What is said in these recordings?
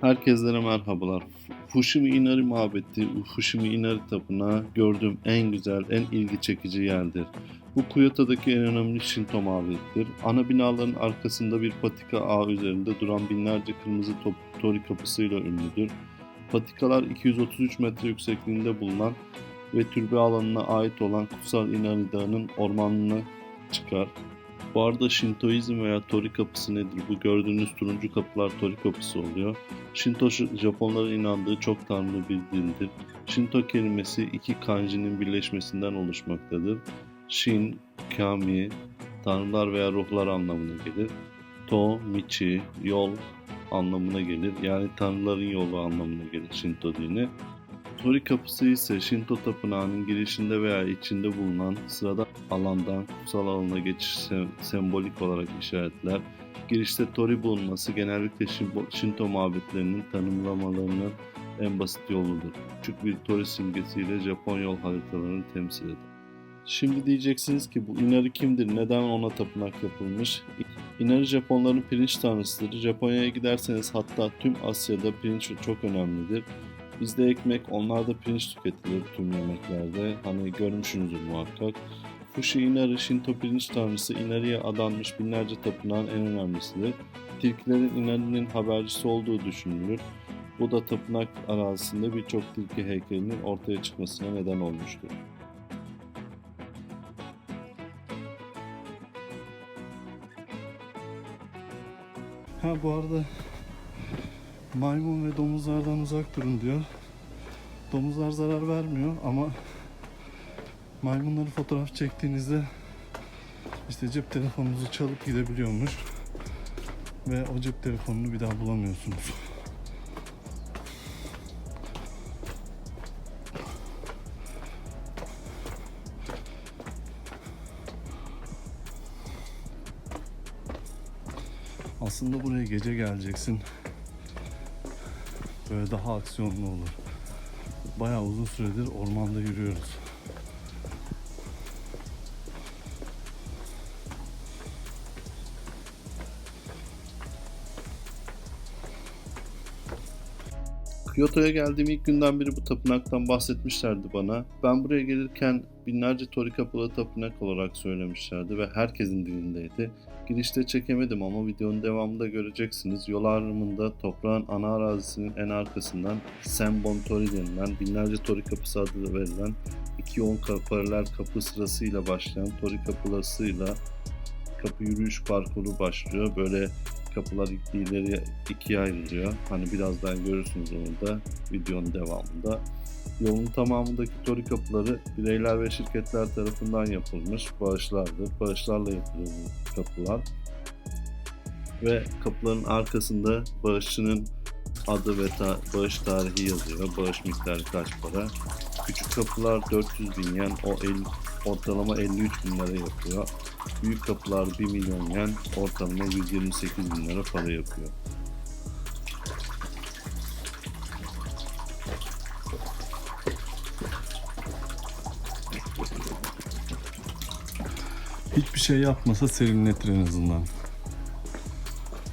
Herkese merhabalar. Fushimi Inari Mabedi, Fushimi Inari Tapınağı gördüğüm en güzel, en ilgi çekici yerdir. Bu Kyoto'daki en önemli Shinto mabedidir. Ana binaların arkasında bir patika ağı üzerinde duran binlerce kırmızı top, tori kapısıyla ünlüdür. Patikalar 233 metre yüksekliğinde bulunan ve türbe alanına ait olan Kutsal Inari Dağı'nın ormanına çıkar. Bu arada Shintoizm veya Tori kapısı nedir? Bu gördüğünüz turuncu kapılar Tori kapısı oluyor. Shinto Japonların inandığı çok tanrılı bir dindir. Shinto kelimesi iki kanjinin birleşmesinden oluşmaktadır. Shin, Kami, tanrılar veya ruhlar anlamına gelir. To, Michi, yol anlamına gelir. Yani tanrıların yolu anlamına gelir Shinto dini. Tori kapısı ise Shinto tapınağının girişinde veya içinde bulunan sıradan alandan kutsal alana geçiş sem- sembolik olarak işaretler. Girişte Tori bulunması genellikle Shin- Shinto mabetlerinin tanımlamalarının en basit yoludur. Küçük bir Tori simgesiyle Japon yol haritalarını temsil eder. Şimdi diyeceksiniz ki bu Inari kimdir? Neden ona tapınak yapılmış? Inari Japonların pirinç tanrısıdır. Japonya'ya giderseniz hatta tüm Asya'da pirinç çok önemlidir. Bizde ekmek, onlarda pirinç tüketilir tüm yemeklerde. Hani görmüşsünüzdür muhakkak. Fushi Inari, Shinto pirinç tanrısı Inari'ye adanmış binlerce tapınağın en önemlisidir. Tilkilerin Inari'nin habercisi olduğu düşünülür. Bu da tapınak arazisinde birçok tilki heykelinin ortaya çıkmasına neden olmuştur. Ha bu arada maymun ve domuzlardan uzak durun diyor. Domuzlar zarar vermiyor ama maymunları fotoğraf çektiğinizde işte cep telefonunuzu çalıp gidebiliyormuş ve o cep telefonunu bir daha bulamıyorsunuz. Aslında buraya gece geleceksin. Böyle daha aksiyonlu olur. Bayağı uzun süredir ormanda yürüyoruz. Kyoto'ya geldiğim ilk günden beri bu tapınaktan bahsetmişlerdi bana. Ben buraya gelirken binlerce tori kapılı tapınak olarak söylemişlerdi ve herkesin dilindeydi. Girişte çekemedim ama videonun devamında göreceksiniz. Yol ayrımında toprağın ana arazisinin en arkasından Senbon Tori denilen binlerce tori kapısı adı verilen iki ka- paralel kapı sırasıyla başlayan tori kapılasıyla kapı yürüyüş parkuru başlıyor. Böyle kapılar ileri ikiye ayrılıyor. Hani birazdan görürsünüz onu da videonun devamında. Yolun tamamındaki tori kapıları bireyler ve şirketler tarafından yapılmış bağışlardır. Bağışlarla yapılıyor bu kapılar. Ve kapıların arkasında bağışçının adı ve ta- bağış tarihi yazıyor. Bağış miktarı kaç para. Küçük kapılar 400 bin yen, o el- ortalama 53 bin lira yapıyor. Büyük kapılar 1 milyon yen, ortalama 128 bin lira para yapıyor. Hiçbir şey yapmasa serinletir en azından.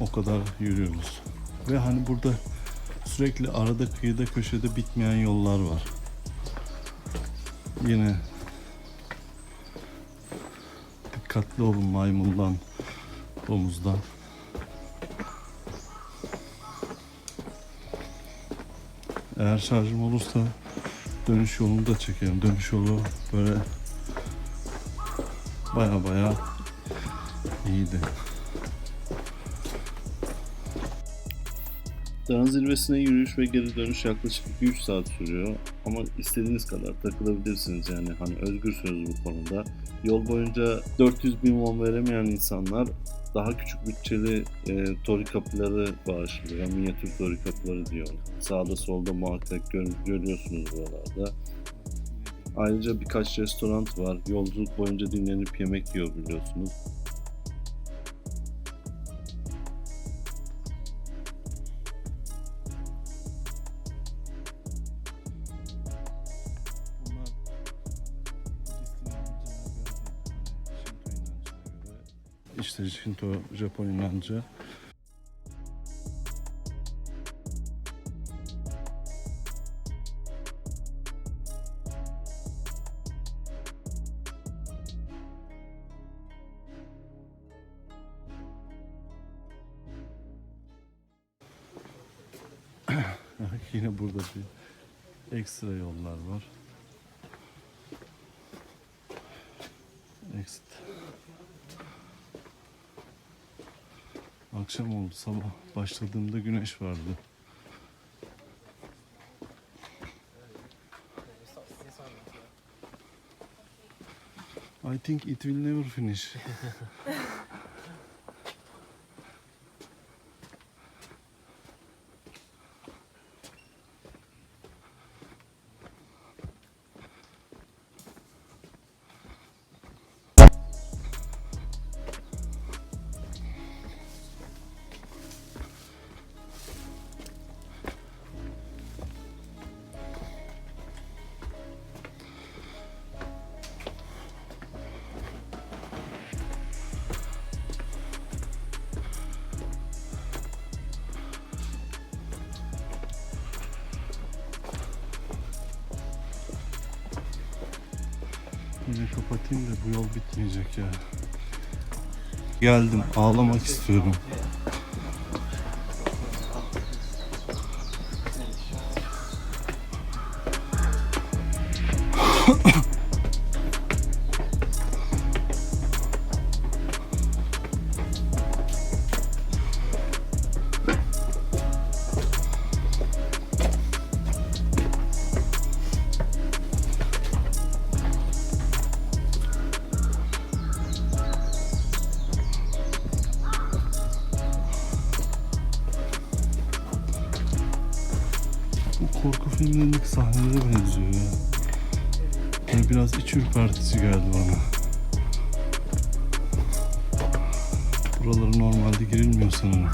O kadar yürüyoruz. Ve hani burada sürekli arada kıyıda köşede bitmeyen yollar var. Yine dikkatli olun maymundan, domuzdan. Eğer şarjım olursa dönüş yolunu da çekerim. Dönüş yolu böyle baya baya iyiydi. Dağın zirvesine yürüyüş ve geri dönüş yaklaşık 2-3 saat sürüyor. Ama istediğiniz kadar takılabilirsiniz yani hani özgürsünüz bu konuda. Yol boyunca 400 bin won veremeyen insanlar daha küçük bütçeli e, tori kapıları bağışlıyor. Minyatür tori kapıları diyor. Sağda solda muhakkak gör, görüyorsunuz buralarda. Ayrıca birkaç restoran var. Yolculuk boyunca dinlenip yemek yiyor biliyorsunuz. işte Shinto Japon inancı. Yine burada bir ekstra yollar var. Ekstra. Akşam oldu sabah başladığımda güneş vardı. I think it will never finish. kapatayım da bu yol bitmeyecek ya. Geldim ağlamak istiyorum. korku filmlerindeki sahnelere benziyor ya. Yani biraz iç ürpertici geldi bana. Buralara normalde girilmiyor sanırım.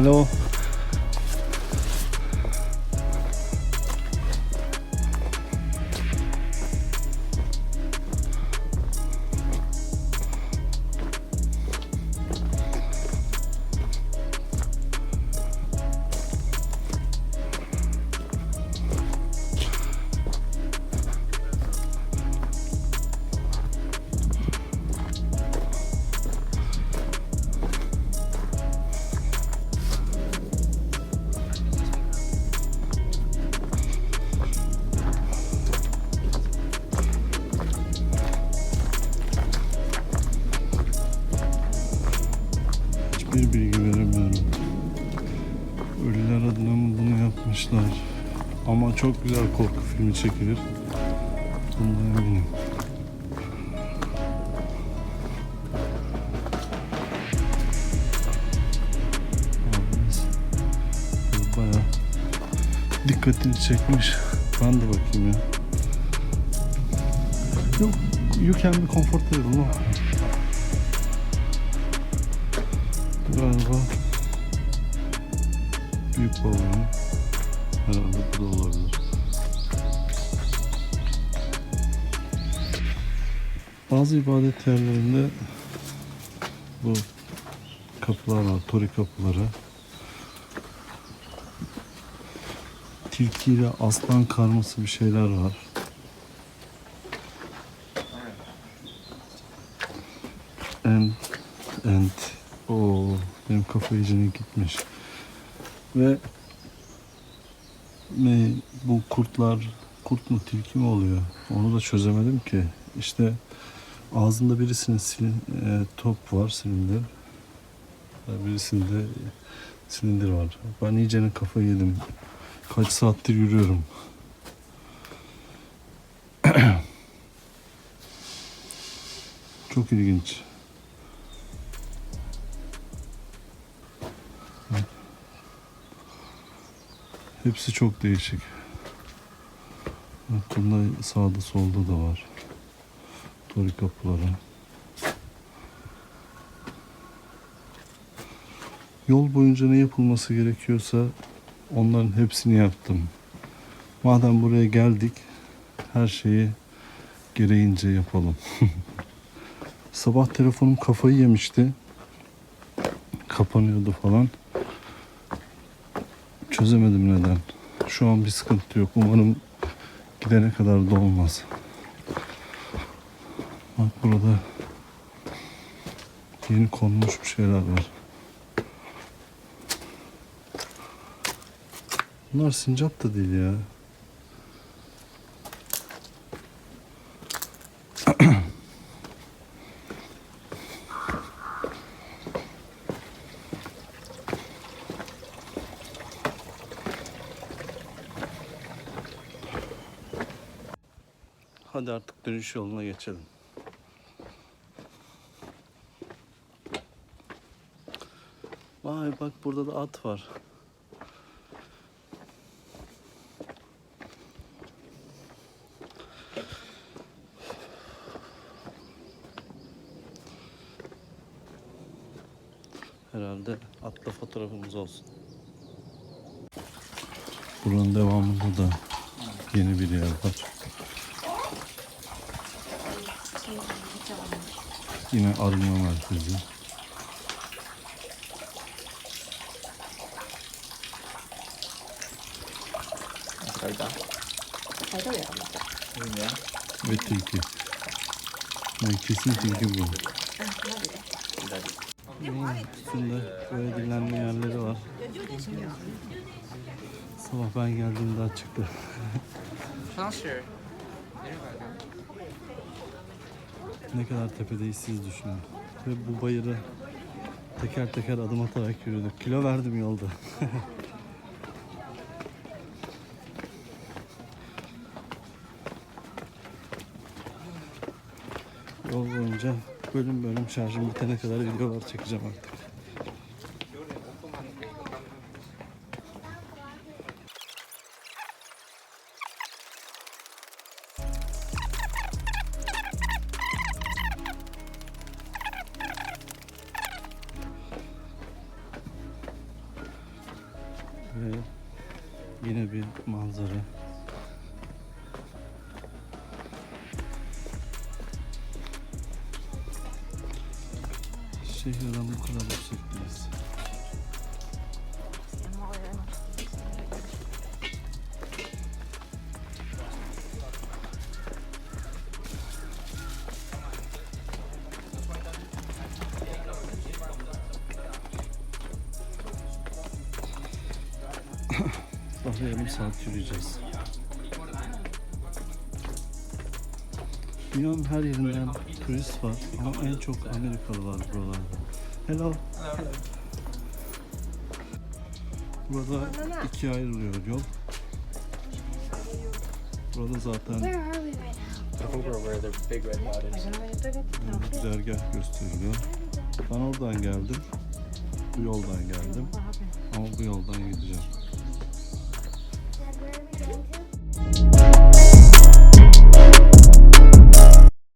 Hello. Çok güzel korku filmi çekilir. Bundan eminim. Abimiz bu Bayağı dikkatini çekmiş. Ben de bakayım ya. Yok, you can be comfortable. No? Galiba büyük balon. Herhalde bu da olabilir. Bazı ibadet yerlerinde bu kapılar var, tori kapıları. Tilkiyle aslan karması bir şeyler var. And, and o benim kafa iyicene gitmiş. Ve ne bu kurtlar kurt mu tilki mi oluyor? Onu da çözemedim ki. İşte ağzında birisinin silin, e, top var silindir. E, Birisinde silindir var. Ben iyicene kafayı yedim. Kaç saattir yürüyorum. Çok ilginç. Hepsi çok değişik. Bunda sağda solda da var. Tori kapıları. Yol boyunca ne yapılması gerekiyorsa onların hepsini yaptım. Madem buraya geldik, her şeyi gereğince yapalım. Sabah telefonum kafayı yemişti. Kapanıyordu falan. Çözemedim neden. Şu an bir sıkıntı yok. Umarım gidene kadar da olmaz. Bak burada yeni konmuş bir şeyler var. Bunlar sincap da değil ya. Hadi artık dönüş yoluna geçelim. Vay bak burada da at var. Herhalde atla fotoğrafımız olsun. Buranın devamında da yeni bir yer var. Yine arınma merkezi. Ve tilki. Yani kesin tilki bu. Üstünde böyle dinlenme yerleri var. Sabah ben geldiğimde açıktı. 当 Ne kadar tepedeyiz siz düşünün. Ve bu bayırı teker teker adım atarak yürüdük. Kilo verdim yolda. Yol boyunca bölüm bölüm şarjım bitene kadar videolar çekeceğim artık. Ve yine bir manzara. Şehirden bu kadar yüksekteyiz. Daha yarım saat yürüyeceğiz. Dünyanın her yerinden turist var ama en çok Amerikalı var buralarda. Hello. Burada ikiye ayrılıyor yol. Burada zaten is. güzergah gösteriyor. Ben oradan geldim. Bu yoldan geldim. Ama bu yoldan gideceğim.